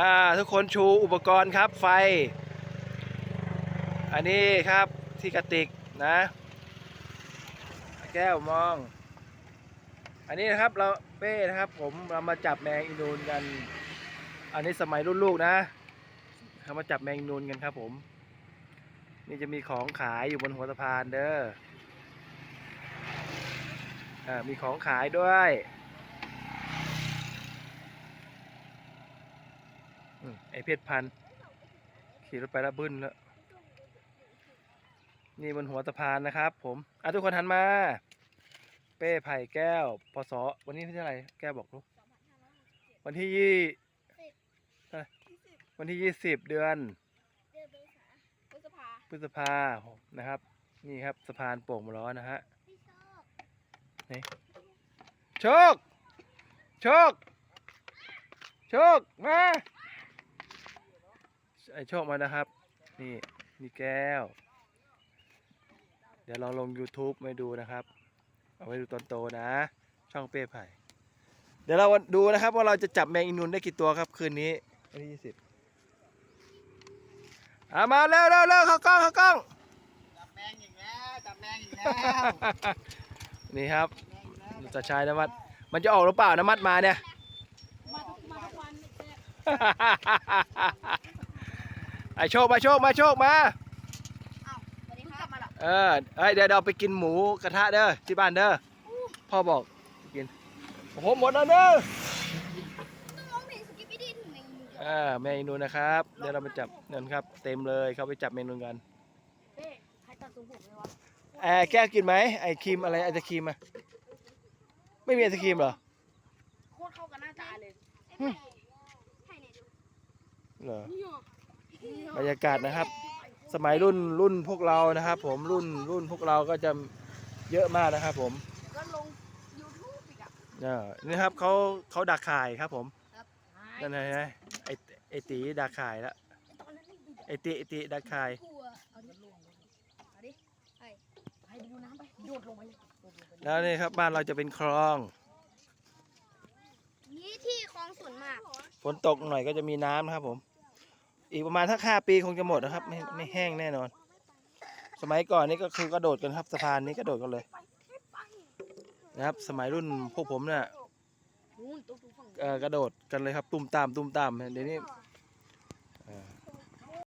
อ่าทุกคนชูอุปกรณ์ครับไฟ อันนี้ครับที่กระติกนะ แก้วมอง อันนี้นะครับเราเป้นะครับ ผมเรามาจับแมงอีนูนกัน อันนี้สมัยรุ่นลูกนะเขามาจับแมงนูนกันครับผม นี่จะมีของขายอยู่บนหัวสะพานเด้ออมีของขายด้วยอืม ไอเพชรพันธุ์ขี่รถไปแล้วบึ้นแล้ว นี่บนหัวสะพานนะครับ ผมอะทุกคนหันมา เป้ไผ่แก้วพศวันนี้ที่เท่าไหร่แก้วบอกลูกวันที่ยี่เท่าไหร่วันที่ยี่สิบเดือนเดือนเมษาพฤษภาพฤษภานะครับ นี่ครับสะพานโป่งมะล้อนะฮะพี่ชอบโชค โชค โชค มา ไอโชคมานะครับ นี่นี่แก้ว เดี๋ยวเราลง YouTube มาดูนะครับ เอาไว้ดูตอนโตนะ ช่องเป้ไผ่เดี๋ยวเราดูนะครับว่าเราจะจับแมงอีนูนได้กี่ตัวครับคืนนี้วันที่ยี่สิบอะมาเร็วเร็วเร็วเข้ากล้องเข้ากล้องจับแมงอีกแล้วจับแมงอีกแล้วนี่ครับแมงอีกแล้วจะใช้น้ำมัด มันจะออกหรือเปล่าน้ำมัดมาเนี่ยมาทุกมาทุกวันแซ่บ ไอโชคมาโชคมาโชคมาอ้าวสวัสดีครับมาหรอเออเอ้ยเดี๋ยวเราไปกินหมูกระทะเด้อที่บ้านเด้อ พ่อบอกกิน โอ้โหหมดแล้วเด้อต้องร้องเพลงสกิปปี้ดีถึงในมืออ่าเมนูนะครับ เดี๋ยวเราไปจับนั่นครับ เต็มเลยเขาไปจับเมนูกันเป้ใครตัดทรงผมเลยวะแอร์แก้วกินไหมไอครีมอะไรไอศครีมอะไม่มีไอศครีมเหรอ โคตรเข้ากันหน้าตาเลยอืมให้ไหนดูเหรอ นี่หรอ บรรยากาศนะครับ สมัยรุ่นรุ่นพวกเรานะครับ ผมรุ่นรุ่นพวกเราก็จะเยอะมากนะครับ ผมก็ลงยูทูบอีกอะเออนี่ครับเขาเขาดักข่ายครับ ผมครับนั่นไงนะไอไอตีดักข่ายแล้วตอนนั้นนี่ดูไอตีไอตีดักข่ายกลัวเอาดิเอาดิไอ้ไปดูน้ำไปโดดลงไปเลยโดดลงไปเลยแล้วนี่ครับบ้านเราจะเป็นคลอง นี่ที่คลองส่วนมากฝนตกหน่อยก็จะมีน้ำนะครับผม อีกประมาณสักห้าปีคงจะหมดนะครับ ไม่ไม่แห้งแน่นอน สมัยก่อนนี่ก็คือกระโดดกันครับสะพานนี้กระโดดกันเลย นะครับ สมัยรุ่นพวกผมเนี่ยเอ่อกระโดดกันเลยครับ ตุ้มตามตุ้มตามเดี๋ยวนี้